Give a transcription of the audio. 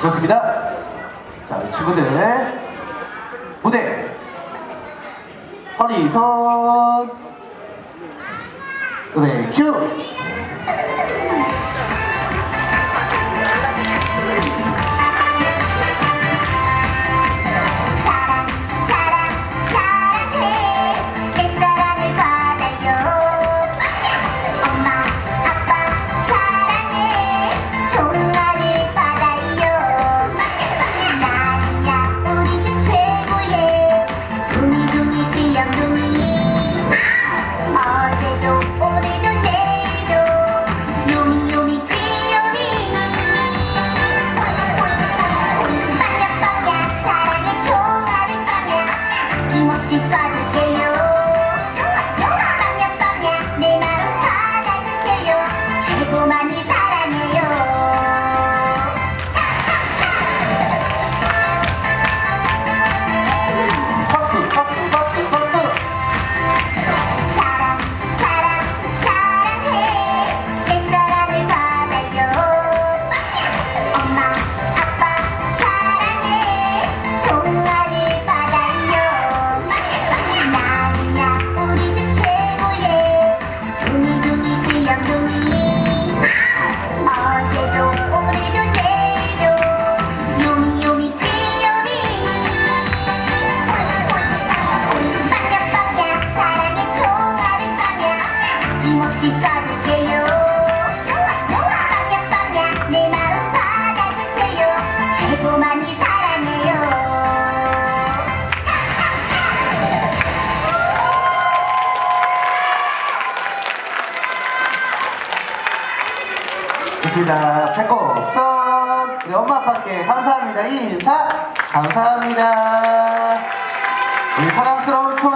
좋습니다. 자, 우리 친구들 무대 허리선 노래 큐! 빵야 받아주세요. 최고 좋습니다. 최고 선. 우리 엄마 아빠께 감사합니다. 인사. 감사합니다. 우리 사랑스러운 총